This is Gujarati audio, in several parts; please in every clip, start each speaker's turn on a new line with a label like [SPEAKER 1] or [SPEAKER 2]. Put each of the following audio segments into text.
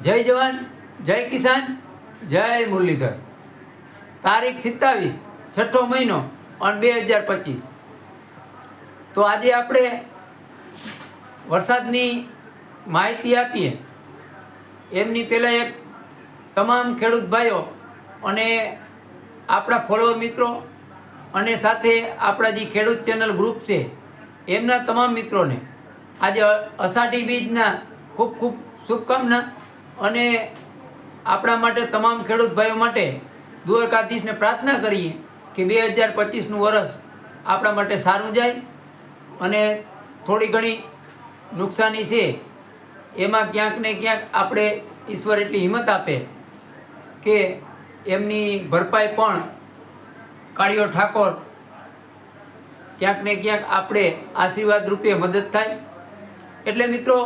[SPEAKER 1] જય જવાન, જય કિસાન, જય મુરલીધર. તારીખ સિત્તાવીસ, છઠ્ઠો મહિનો, અને બે હજાર પચીસ. તો આજે આપણે વરસાદની માહિતી આપીએ. એમની પહેલાં એક તમામ ખેડૂત ભાઈઓ અને આપણા ફોલોઅર મિત્રો અને સાથે આપણા જે ખેડૂત ચેનલ ગ્રુપ છે, એમના તમામ મિત્રોને આજે અષાઢી બીજના ખૂબ ખૂબ શુભકામના અને આપણા માટે તમામ ખેડૂત ભાઈઓ માટે દ્વારકાધીશને પ્રાર્થના કરીએ કે બે હજાર પચીસનું વર્ષ આપણા માટે સારું જાય અને થોડી ઘણી નુકસાની છે, એમાં ક્યાંક ને ક્યાંક આપણે ઈશ્વર એટલી હિંમત આપે કે એમની ભરપાઈ પણ કાળીઓ ઠાકોર ક્યાંક ને ક્યાંક આપણે આશીર્વાદ રૂપે મદદ થાય. એટલે મિત્રો,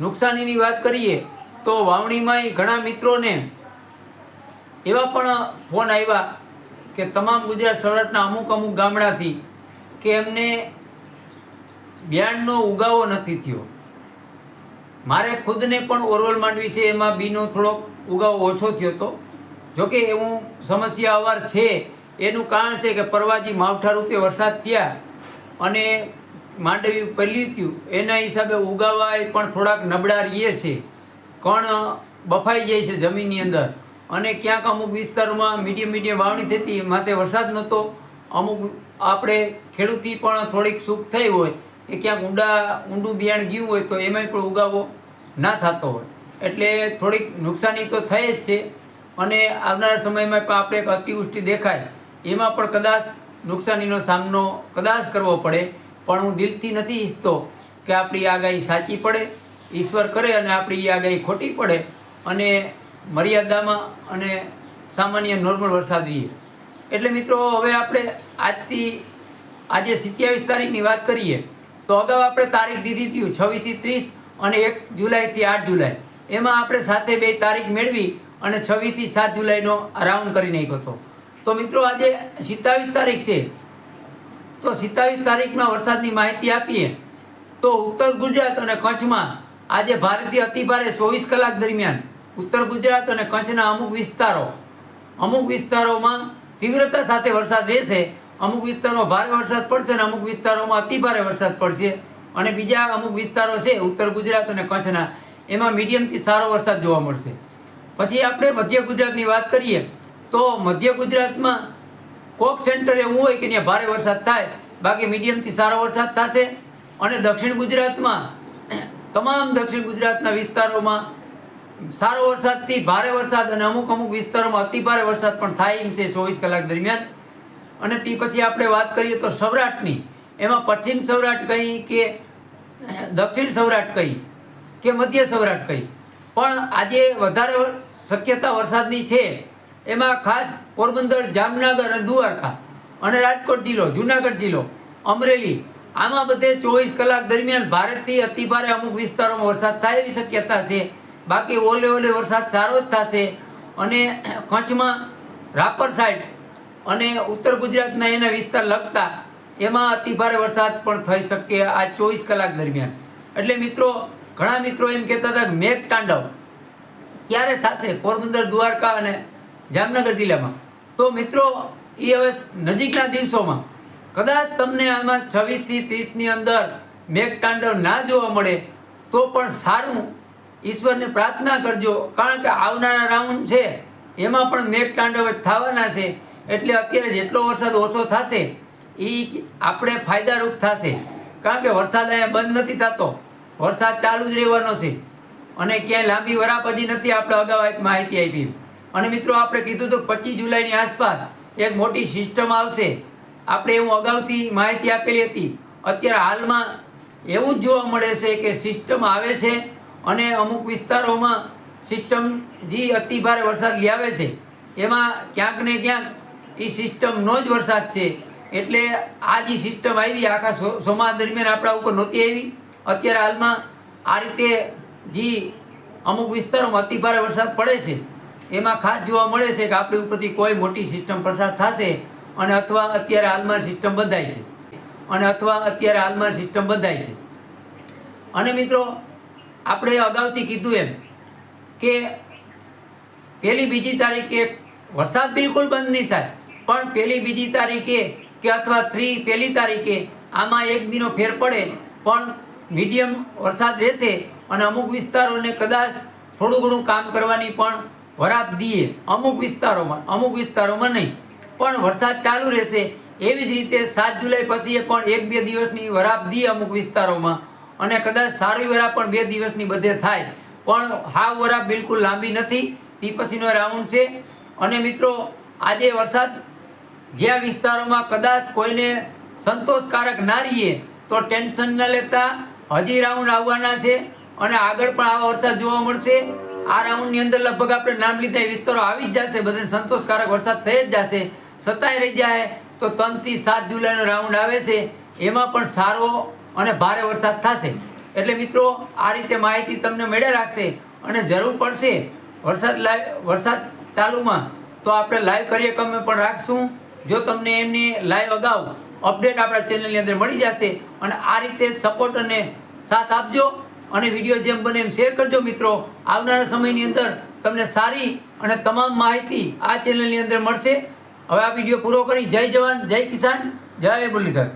[SPEAKER 1] નુકસાનીની વાત કરીએ તો વાવણીમાંય ઘણા મિત્રોને એવા પણ ફોન આવ્યા કે તમામ ગુજરાત સૌરાષ્ટ્રના અમુક અમુક ગામડાથી કે એમને બિયારણનો ઉગાવો નથી થયો. મારે ખુદને પણ ઓરવલ માંડવી છે, એમાં બીનો થોડોક ઉગાવો ઓછો થયો હતો જોકે એવું સમસ્યા અવાર છે, એનું કારણ છે કે પરવાજી માવઠા રૂપે વરસાદ થયા અને માંડવી પલ્યું એના હિસાબે ઉગાવા પણ થોડાક નબળા રહીએ છે. કણ બફાઈ જાય છે જમીનની અંદર. અને ક્યાંક અમુક વિસ્તારોમાં મીડિયમ મીડિયમ વાવણી થતી માટે વરસાદ નહોતો. અમુક આપણે ખેડૂતી પણ થોડીક સુખ થઈ હોય કે ક્યાંક ઊંડા, ઊંડું બિયાણ ગયું હોય તો એમાંય પણ ઉગાવો ના થતો હોય. એટલે થોડીક નુકસાની તો થઈ જ છે. અને આવનારા સમયમાં પણ આપણે એક અતિવૃષ્ટિ દેખાય. એમાં પણ કદાચ નુકસાનીનો સામનો કદાચ કરવો પડે. પણ હું દિલથી નથી ઈચ્છતો કે આપણી આગાહી સાચી પડે. ઈશ્વર કરે અને આપણી આગાહી ખોટી પડે અને મર્યાદામાં અને સામાન્ય નોર્મલ વરસાદ રહીએ. એટલે મિત્રો, હવે આપણે આજથી, આજે સિત્યાવીસ તારીખની વાત કરીએ, તો અગાઉ આપણે તારીખ દીધી હતી છવ્વીસથી ત્રીસ અને એક જુલાઈથી આઠ જુલાઈ. એમાં આપણે સાથે બે તારીખ મેળવી અને છવ્વીસથી સાત જુલાઈનો રાઉન્ડ કરી નાખ્યો હતો. તો મિત્રો, આજે સિત્તાવીસ તારીખ છે. તો સિત્તાવીસ તારીખમાં વરસાદની માહિતી આપીએ. તો ઉત્તર ગુજરાત અને કચ્છમાં આજે ભારતીય અતિભારે ચોવીસ કલાક દરમિયાન ઉત્તર ગુજરાત અને કચ્છના અમુક વિસ્તારો, અમુક વિસ્તારોમાં તીવ્રતા સાથે વરસાદ રહેશે, અમુક વિસ્તારોમાં ભારે વરસાદ પડશે અને અમુક વિસ્તારોમાં અતિભારે વરસાદ પડશે. અને બીજા અમુક વિસ્તારો છે, ઉત્તર ગુજરાત અને કચ્છના, એમાં મીડિયમથી સારો વરસાદ જોવા મળશે. પછી આપણે મધ્ય ગુજરાતની વાત કરીએ, તો મધ્ય ગુજરાતમાં કોક સેન્ટર એવું હોય કે ત્યાં ભારે વરસાદ થાય, બાકી મીડિયમથી સારો વરસાદ થશે. અને દક્ષિણ ગુજરાતમાં તમામ દક્ષિણ ગુજરાતના વિસ્તારોમાં સારો વરસાદથી ભારે વરસાદ અને અમુક અમુક વિસ્તારોમાં અતિ ભારે વરસાદ પણ થાય એમ છે ચોવીસ કલાક દરમિયાન. અને તે પછી આપણે વાત કરીએ તો સૌરાષ્ટ્રની. એમાં પશ્ચિમ સૌરાષ્ટ્ર કહી કે દક્ષિણ સૌરાષ્ટ્ર કહી કે મધ્ય સૌરાષ્ટ્ર કહી. પણ આજે વધારે શક્યતા વરસાદની છે. એમાં ખાસ પોરબંદર, જામનગર અને દ્વારકા અને રાજકોટ જિલ્લો, જુનાગઢ જિલ્લો, અમરેલી આમાં બધે ચોવીસ કલાક દરમિયાન ભારતથી અતિભારે અમુક વિસ્તારોમાં વરસાદ થાય એવી શક્યતા છે. બાકી ઓલે ઓલે વરસાદ સારો જ થશે. અને કચ્છમાં રાપર સાઈડ અને ઉત્તર ગુજરાતના એના વિસ્તાર લગતા એમાં અતિભારે વરસાદ પણ થઈ શકે આ ચોવીસ કલાક દરમિયાન. એટલે મિત્રો, ઘણા મિત્રો એમ કહેતા હતા કે મેઘ તાંડવ ક્યારે થશે? પોરબંદર, દ્વારકા અને જામનગર જિલ્લામાં. તો મિત્રો એ હવે નજીકના દિવસોમાં કદાચ તમને આમાં છવ્વીસથી ત્રીસની અંદર મેઘતાંડવ ના જોવા મળે, તો પણ સારું. ઈશ્વરને પ્રાર્થના કરજો, કારણ કે આવનારા રાઉન્ડ છે, એમાં પણ મેઘતાંડવ જ થવાના છે. એટલે અત્યારે જેટલો વરસાદ ઓછો થશે એ આપણે ફાયદારૂપ થશે. કારણ કે વરસાદ અહીંયા બંધ નથી થતો. વરસાદ ચાલુ જ રહેવાનો છે. અને ક્યાંય લાંબી વરાપજી નથી આપણે અગાઉ એક માહિતી આપી. અને મિત્રો, આપણે કીધું તો પચીસ જુલાઈની આસપાસ એક મોટી સિસ્ટમ આવશે. આપણે એવું અગાઉથી માહિતી આપેલી હતી. અત્યારે હાલમાં એવું જ જોવા મળે છે કે સિસ્ટમ આવે છે અને અમુક વિસ્તારોમાં સિસ્ટમ જે અતિભારે વરસાદ લાવે છે. એમાં ક્યાંક ને ક્યાંક એ સિસ્ટમનો જ વરસાદ છે. એટલે આ જે સિસ્ટમ આવી, આખા સોમા દરમિયાન આપણા ઉપર નહોતી આવી. અત્યારે હાલમાં આ રીતે જે અમુક વિસ્તારોમાં અતિભારે વરસાદ પડે છે. એમાં ખાસ જોવા મળે છે કે આપણી ઉપરથી કોઈ મોટી સિસ્ટમ પસાર થશે અને અથવા અત્યારે હાલમાં સિસ્ટમ બધાય છે. અને અથવા અત્યારે હાલમાં સિસ્ટમ બધાય છે. અને મિત્રો, આપણે અગાઉથી કીધું એમ કે પહેલી બીજી તારીખે વરસાદ બિલકુલ બંધ નહીં થાય. પણ પહેલી બીજી તારીખે કે અથવા થ્રી પહેલી તારીખે આમાં એક દિનો ફેર પડે. પણ મીડિયમ વરસાદ રહેશે અને અમુક વિસ્તારોને કદાચ થોડું ઘણું કામ કરવાની પણ વરાપ દીએ અમુક વિસ્તારોમાં અમુક વિસ્તારોમાં નહીં. પણ વરસાદ ચાલુ રહેશે. એવી જ રીતે સાત જુલાઈ પછી પણ એક બે દિવસની વરાપ દી અમુક વિસ્તારોમાં. અને કદાચ સારી વરાપ પણ બે દિવસની બધે થાય. પણ હાવ વરાપ બિલકુલ લાંબી નથી. તે પછીનો રાઉન્ડ છે. અને મિત્રો, આજે વરસાદ જ્યાં વિસ્તારોમાં કદાચ કોઈને સંતોષકારક ના રહીએ, તો ટેન્શન ન લેતા હજી રાઉન્ડ આવવાના છે. અને આગળ પણ આવા વરસાદ જોવા મળશે. આ રાઉન્ડની અંદર લગભગ આપણે નામ લીધા એ વિસ્તારો આવી જ જશે. બધાને સંતોષકારક વરસાદ થઈ જ જશે. છતાંય રહી જાય તો ત્રણથી સાત જુલાઈનો રાઉન્ડ આવે છે. એમાં પણ સારો અને ભારે વરસાદ થશે. એટલે મિત્રો, આ રીતે માહિતી તમને મળ્યા રાખશે અને જરૂર પડશે વરસાદ લાઈવ વરસાદ ચાલુમાં તો આપણે લાઈવ કાર્યક્રમે પણ રાખશું. જો તમને એમની લાઈવ અગાઉ અપડેટ આપણા ચેનલની અંદર મળી જશે અને આ રીતે સપોર્ટ અને સાથ આપજો અને વીડિયો જેમ બને એમ શેર કરજો મિત્રો. આવનારા સમયની અંદર તમને સારી અને તમામ માહિતી આ ચેનલની અંદર મળશે. હવે આ વીડિયો પૂરો કરી. જય જવાન જય કિસાન જય મુરલીધર.